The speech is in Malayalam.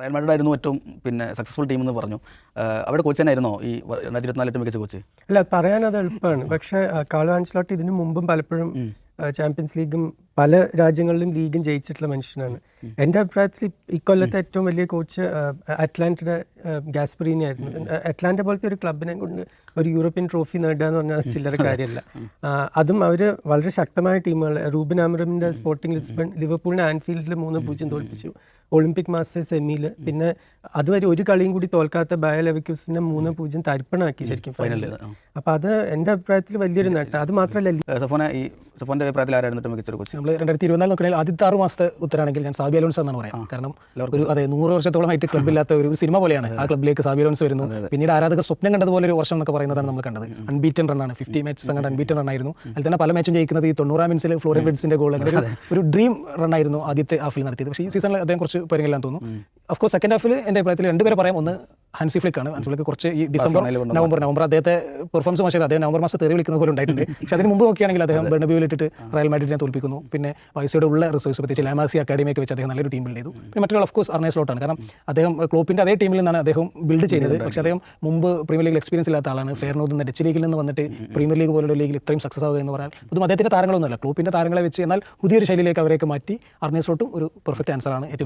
റയൽ മാഡ്രിഡ് ആയിരുന്നു ഏറ്റവും പിന്നെ സക്സസ്ഫുൾ ടീം എന്ന് പറഞ്ഞു. അവിടെ കോച്ച് തന്നെയായിരുന്നോ ഈ രണ്ടായിരത്തി ഇരുപത്തിനാല് ഏറ്റവും മികച്ച കോച്ച് അല്ല പറയാൻ അത് എളുപ്പമാണ്. പക്ഷേ കാർലോ ഇതിനു മുമ്പും പലപ്പോഴും ചാമ്പ്യൻസ് ലീഗും പല രാജ്യങ്ങളിലും ലീഗും ജയിച്ചിട്ടുള്ള മനുഷ്യനാണ്. എന്റെ അഭിപ്രായത്തിൽ ഇക്കൊല്ലത്തെ ഏറ്റവും വലിയ കോച്ച് അറ്റ്ലാന്റയുടെ ഗാസ്പറീനി ആയിരുന്നു. അറ്റ്ലാന്റ പോലത്തെ ഒരു ക്ലബിനെ കൊണ്ട് ഒരു യൂറോപ്യൻ ട്രോഫി നേടുക എന്ന് പറഞ്ഞാൽ ചില്ലറ കാര്യമല്ല. അതും അവർ വളരെ ശക്തമായ ടീമുകൾ റൂബിൻ ആമറമിന്റെ സ്പോർട്ടിംഗ് ലിസ്ബൺ ലിവർപൂളിനെ ആൻഫീൽഡിൽ മൂന്ന് പൂജ്യം തോൽപ്പിച്ചു. ഒളിമ്പിക് മാസ്റ്റേഴ്സ് സെമിയിൽ. പിന്നെ അതുവരെ ഒരു കളിയും കൂടി തോൽക്കാത്ത ബയ ലെവക്യൂസിനെ മൂന്ന് പൂജ്യം തരിപ്പണാക്കി ശരിക്കും ഫൈനലിൽ അപ്പോൾ അത് എന്റെ അഭിപ്രായത്തിൽ വലിയൊരു നേട്ടം. അത് മാത്രമല്ല സഫോനെ ഈ സഫോന്റെ അഭിപ്രായത്തിൽ ആരായിരുന്നു മികച്ചൊരു മികച്ച ഒരു കോച്ച്? നമ്മൾ രണ്ടായിരത്തി ഇരുപത്തിനാല് നോക്കുകയാണെങ്കിൽ ആദ്യത്തെ ആറ് മാസത്തെ ഉത്തരാണെങ്കിൽ ഞാൻ സാബി അലോൺസ് എന്നാണ് പറയാം. കാരണം ഒരു അതെ നൂറ് വർഷത്തോളമായിട്ട് ക്ലബ്ബില്ലാത്ത ഒരു സിനിമ പോലെയാണ്. ആ ക്ലബ്ബിലേക്ക് സാബി അലോൺസ് വരുന്നു. പിന്നീട് ആരാധകർ സ്വപ്നം കണ്ടതുപോലെ ഒരു വർഷം എന്നൊക്കെ പറയുന്നതാണ് നമ്മൾ കണ്ടത്. അൺബീറ്റൻ റണ്ണാണ് ഫിഫ്റ്റി മാച്ചസ് അങ്ങനെ അൺബീറ്റൻ ആയിരുന്നു. അതിൽ തന്നെ പല മാച്ചും ജയിക്കുന്നത് ഈ തൊണ്ണൂറാം മിനിറ്റ്സിൽ ഫ്ലോറിൻ ബെഡ്സിന്റെ ഗോൾ അങ്ങനെ ഒരു- ഡ്രീം റണ്ണായിരുന്നു ആദ്യത്തെ ഹാഫിൽ നടത്തിയത്. പക്ഷേ ഈ സീസണിൽ അദ്ദേഹം കുറച്ച് പരിഗണിക്കാൻ തോന്നുന്നു. അഫ്കോഴ്സ് സെക്കൻഡ് ഹാഫിൽ എന്റെ അഭിപ്രായത്തിൽ രണ്ടുപേരെ പറയാം. ഒന്ന് ഹൻസി ഫ്ലിക്ക് ആണ്. ഹൻസി ഫ്ലിക്ക് കുറച്ച് ഈ ഡിസംബർ നവംബർ നവംബർ അദ്ദേഹത്തെ പെർഫോമൻസ് മോശം അദ്ദേഹം നവംബർ മാസം തെറി വിളിക്കുന്ന പോലെ ഉണ്ടായിട്ടുണ്ട്. പക്ഷെ അതിന് മുമ്പ് നോക്കിയാണെങ്കിൽ അദ്ദേഹം ബെർണബ്യൂവിൽ ഇട്ടിട്ട് റയൽ മാഡ്രിഡിനെ തോൽപ്പിക്കുന്നു. പിന്നെ വൈസയുടെ ഉള്ള റിസോഴ്സ് പ്രത്യേകിച്ച് ലാമാസി അക്കാഡമിയൊക്കെ വെച്ച് അദ്ദേഹം നല്ലൊരു ടീം ബിൽഡ് ചെയ്തു. പിന്നെ മറ്റുള്ള ഓഫ് കോഴ്സ് ലോട്ടാണ് കാരണം അദ്ദേഹം ക്ലോപ്പിന്റെ അതേ ടീമിൽ നിന്നാണ് അദ്ദേഹം ബിൽഡ് ചെയ്തത്. പക്ഷേ അദ്ദേഹം മുമ്പ് പ്രീമിയർ ലീഗ് എക്സ്പീരിയൻസ് ഇല്ലാത്ത ആളാണ്. ഫെയർനോദ് എന്ന ഡച്ച് ലീഗിൽ നിന്ന് വന്നിട്ട് പ്രീമിയർ ലീഗ് പോലുള്ള ലീഗിൽ ഇത്രയും സക്സസ് ആവുക എന്ന് പറഞ്ഞാൽ അതും അദ്ദേഹത്തിന്റെ താരങ്ങളൊന്നുമല്ല. ക്ലോപ്പിന്റെ താരങ്ങളെ വെച്ച് എന്നാൽ പുതിയൊരു ശൈലിയിലേക്ക് അവരെയൊക്കെ മാറ്റി അർണേസ് ലോട്ടും ഒരു പെർഫെക്റ്റ് ആൻസറാണ് ഏറ്റവും